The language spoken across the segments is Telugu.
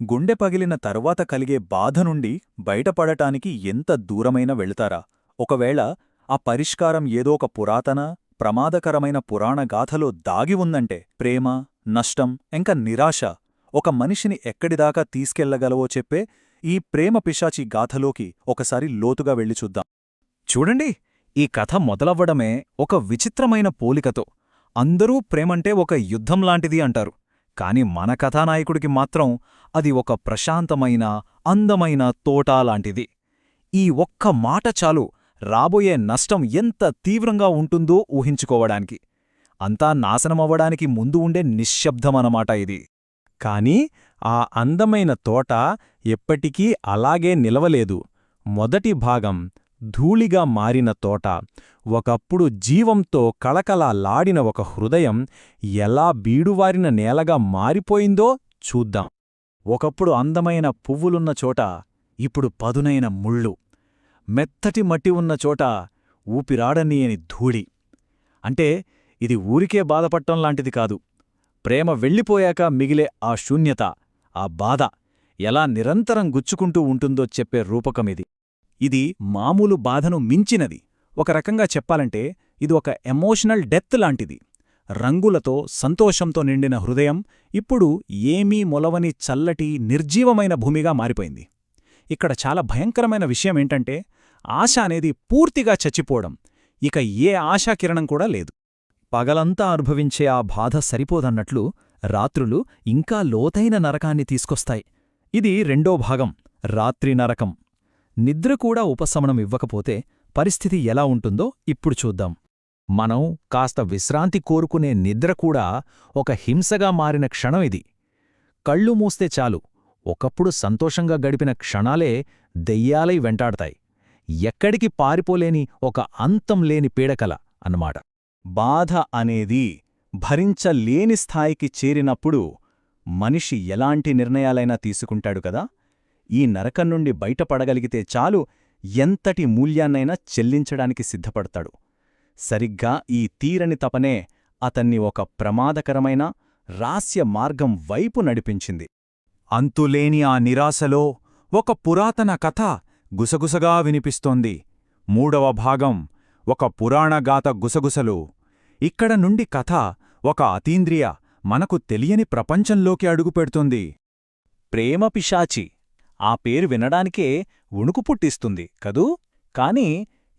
గుండె పగిలిన తరువాత కలిగే బాధ నుండి బయటపడటానికి ఎంత దూరమైనా వెళతారా? ఒకవేళ ఆ పరిష్కారం ఏదో ఒక పురాతన ప్రమాదకరమైన పురాణగాథలో దాగి ఉందంటే ప్రేమ నష్టం ఇంకా నిరాశ ఒక మనిషిని ఎక్కడిదాకా తీసుకెళ్ళగలవో చెప్పే ఈ ప్రేమ పిశాచి గాథలోకి ఒకసారి లోతుగా వెళ్ళి చూద్దాం. చూడండి ఈ కథ మొదలవ్వడమే ఒక విచిత్రమైన పోలికతో. అందరూ ప్రేమంటే ఒక యుద్ధం లాంటిది అంటారు. కాని మన కథానాయకుడికి మాత్రం అది ఒక ప్రశాంతమైన అందమైన తోట లాంటిది ఈ ఒక్క మాట చాలు రాబోయే నష్టం ఎంత తీవ్రంగా ఉంటుందో ఊహించుకోవడానికి. అంతా నాశనమవ్వడానికి ముందు ఉండే నిశ్శబ్దమనమాట ఇది. కాని ఆ అందమైన తోట ఎప్పటికీ అలాగే నిలవలేదు. మొదటి భాగం ధూళిగా మారిన తోట ఒకప్పుడు జీవంతో కళకళలాడిన ఒక హృదయం ఎలా బీడువారిన నేలగా మారిపోయిందో చూద్దాం. ఒకప్పుడు అందమైన పువ్వులున్న చోట ఇప్పుడు పదునైన ముళ్ళు. మెత్తటి మట్టి ఉన్న చోట ఊపిరాడనీయని ధూళి. అంటే ఇది ఊరికే బాధపట్టం లాంటిది కాదు. ప్రేమ వెళ్ళిపోయాక మిగిలే ఆ శూన్యత ఆ బాధ ఎలా నిరంతరం గుచ్చుకుంటూ ఉంటుందో చెప్పే రూపకమిది ఇది మామూలు బాధను మించినది. ఒక రకంగా చెప్పాలంటే ఇది ఒక ఎమోషనల్ డెత్ లాంటిది. రంగులతో సంతోషంతో నిండిన హృదయం ఇప్పుడు ఏమీ మొలవని చల్లటి నిర్జీవమైన భూమిగా మారిపోయింది. ఇక్కడ చాలా భయంకరమైన విషయమేంటంటే ఆశ అనేది పూర్తిగా చచ్చిపోవడం. ఇక ఏ ఆశాకిరణం కూడా లేదు. పగలంతా అనుభవించే ఆ బాధ సరిపోదన్నట్లు రాత్రులు ఇంకా లోతైన నరకాన్ని తీసుకొస్తాయి. ఇది రెండో భాగం రాత్రి నరకం. నిద్ర కూడా ఉపశమనం ఇవ్వకపోతే పరిస్థితి ఎలా ఉంటుందో ఇప్పుడు చూద్దాం. మనం కాస్త విశ్రాంతి కోరుకునే నిద్ర కూడా ఒక హింసగా మారిన క్షణం ఇది. కళ్ళు మూస్తే చాలు. ఒకప్పుడు సంతోషంగా గడిపిన క్షణాలే దెయ్యాలై వెంటాడతాయి. ఎక్కడికి పారిపోలేని ఒక అంతం లేని పీడకల అన్నమాట. బాధ అనేది భరించలేని స్థాయికి చేరినప్పుడు మనిషి ఎలాంటి నిర్ణయాలైనా తీసుకుంటాడు కదా? ఈ నరకం నుండి బయటపడగలిగితే చాలు ఎంతటి మూల్యాన్నైనా చెల్లించడానికి సిద్ధపడతాడు. సరిగ్గా ఈ తీరని తపనే అతన్ని ఒక ప్రమాదకరమైన రాస్య మార్గం వైపు నడిపించింది. అంతులేని ఆ నిరాశలో ఒక పురాతన కథ గుసగుసగా వినిపిస్తోంది. మూడవ భాగం ఒక పురాణగాత గుసగుసలు. ఇక్కడ నుండి కథ ఒక అతీంద్రియ మనకు తెలియని ప్రపంచంలోకి అడుగుపెడుతుంది ప్రేమ పిశాచి ఆ పేరు వినడానికే ఉణుకు పుట్టిస్తుంది కదూ? కాని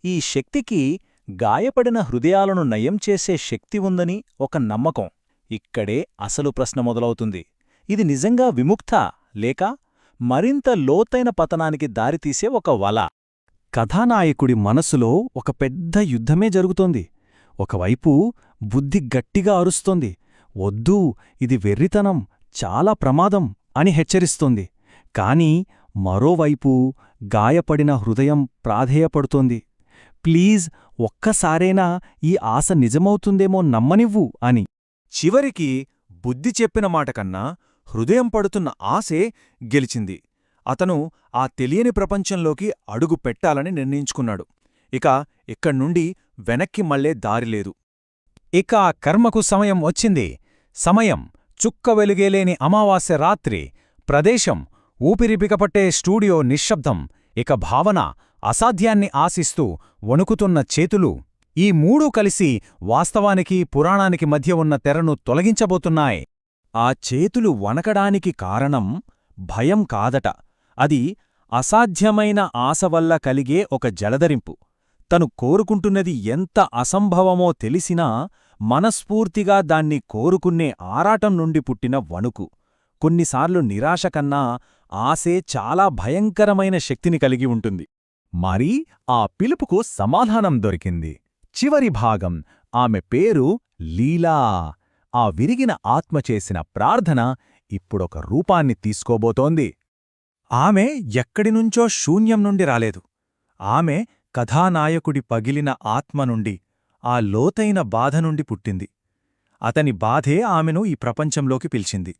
ఈ శక్తికి గాయపడిన హృదయాలను నయం చేసే శక్తి ఉందని ఒక నమ్మకం. ఇక్కడే అసలు ప్రశ్న మొదలవుతుంది. ఇది నిజంగా విముక్త లేక మరింత లోతైన పతనానికి దారితీసే ఒక వల? కథానాయకుడి మనసులో ఒక పెద్ద యుద్ధమే జరుగుతోంది. ఒకవైపు బుద్ధి గట్టిగా అరుస్తోంది. వద్దూ ఇది వెర్రితనం చాలా ప్రమాదం అని హెచ్చరిస్తోంది. కాని మరోవైపు గాయపడిన హృదయం ప్రాధేయపడుతోంది. ప్లీజ్ ఒక్కసారైనా ఈ ఆశ నిజమవుతుందేమో నమ్మనివ్వు అని. చివరికి బుద్ధి చెప్పిన మాటకన్నా హృదయం పడుతున్న ఆశే గెలిచింది. అతను ఆ తెలియని ప్రపంచంలోకి అడుగు పెట్టాలని నిర్ణయించుకున్నాడు. ఇక ఇక్కడ్నుండి వెనక్కి మళ్ళే దారిలేదు ఇక ఆ కర్మకు సమయం వచ్చింది. సమయం చుక్క వెలుగేలేని అమావాస్య రాత్రి. ప్రదేశం ఊపిరిపికపట్టే స్టూడియో నిశ్శబ్దం. ఇక భావన అసాధ్యాన్ని ఆశిస్తూ వణుకుతున్న చేతులు ఈ మూడూ కలిసి వాస్తవానికి పురాణానికి మధ్య ఉన్న తెరను తొలగించబోతున్నాయి. ఆ చేతులు వణకడానికి కారణం భయం కాదట. అది అసాధ్యమైన ఆశ వల్ల కలిగే ఒక జలదరింపు. తను కోరుకుంటున్నది ఎంత అసంభవమో తెలిసినా మనస్ఫూర్తిగా దాన్ని కోరుకునే ఆరాటం నుండి పుట్టిన వణుకు. కొన్నిసార్లు నిరాశ కన్నా ఆశే చాలా భయంకరమైన శక్తిని కలిగి ఉంటుంది. మరి ఆ పిలుపుకు సమాధానం దొరికింది. చివరి భాగం ఆమె పేరు లీలా. ఆ విరిగిన ఆత్మ చేసిన ప్రార్థన ఇప్పుడొక రూపాన్ని తీసుకోబోతోంది. ఆమె ఎక్కడినుంచో శూన్యం నుండి రాలేదు. ఆమె కథానాయకుడి పగిలిన ఆత్మ నుండి ఆ లోతైన బాధ నుండి పుట్టింది. అతని బాధే ఆమెను ఈ ప్రపంచంలోకి పిలిచింది.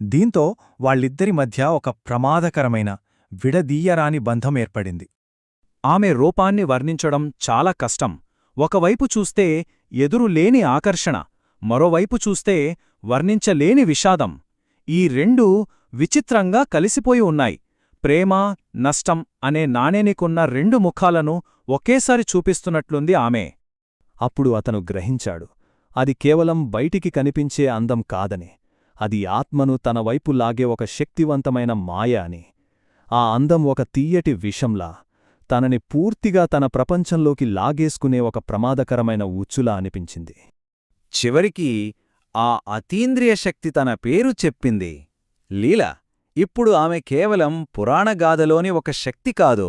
దీంతో వాళ్ళిద్దరి మధ్య ఒక ప్రమాదకరమైన విడదీయరాని బంధం ఏర్పడింది. ఆమె రూపాన్ని వర్ణించడం చాలా కష్టం. ఒకవైపు చూస్తే ఎదురులేని ఆకర్షణ మరోవైపు చూస్తే వర్ణించలేని విషాదం. ఈ రెండూ విచిత్రంగా కలిసిపోయి ఉన్నాయి. ప్రేమ నష్టం అనే నాణేనికున్న రెండు ముఖాలను ఒకేసారి చూపిస్తున్నట్లుంది ఆమె. అప్పుడు అతను గ్రహించాడు అది కేవలం బయటికి కనిపించే అందం కాదని. అది ఆత్మను తన వైపు లాగే ఒక శక్తివంతమైన మాయ అని. ఆ అందం ఒక తీయటి విషంలా తనని పూర్తిగా తన ప్రపంచంలోకి లాగేసుకునే ఒక ప్రమాదకరమైన ఉచ్చులా అనిపించింది. చివరికి ఆ అతీంద్రియ శక్తి తన పేరు చెప్పింది. లీల ఇప్పుడు ఆమె కేవలం పురాణగాథలోని ఒక శక్తి కాదు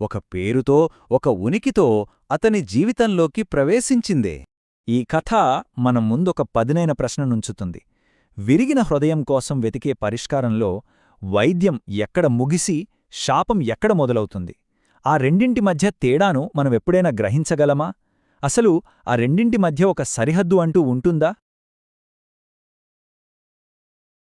ఒక పేరుతో ఒక ఉనికితో అతని జీవితంలోకి ప్రవేశించిందే. ఈ కథ మన ముందొక పదునైన ప్రశ్న నుంచుతుంది. విరిగిన హృదయం కోసం వెతికే పరిష్కారంలో వైద్యం ఎక్కడ ముగిసి శాపం ఎక్కడ మొదలవుతుంది? ఆ రెండింటి మధ్య తేడాను మనమెప్పుడైనా గ్రహించగలమా? అసలు ఆ రెండింటి మధ్య ఒక సరిహద్దు అంటూ ఉంటుందా?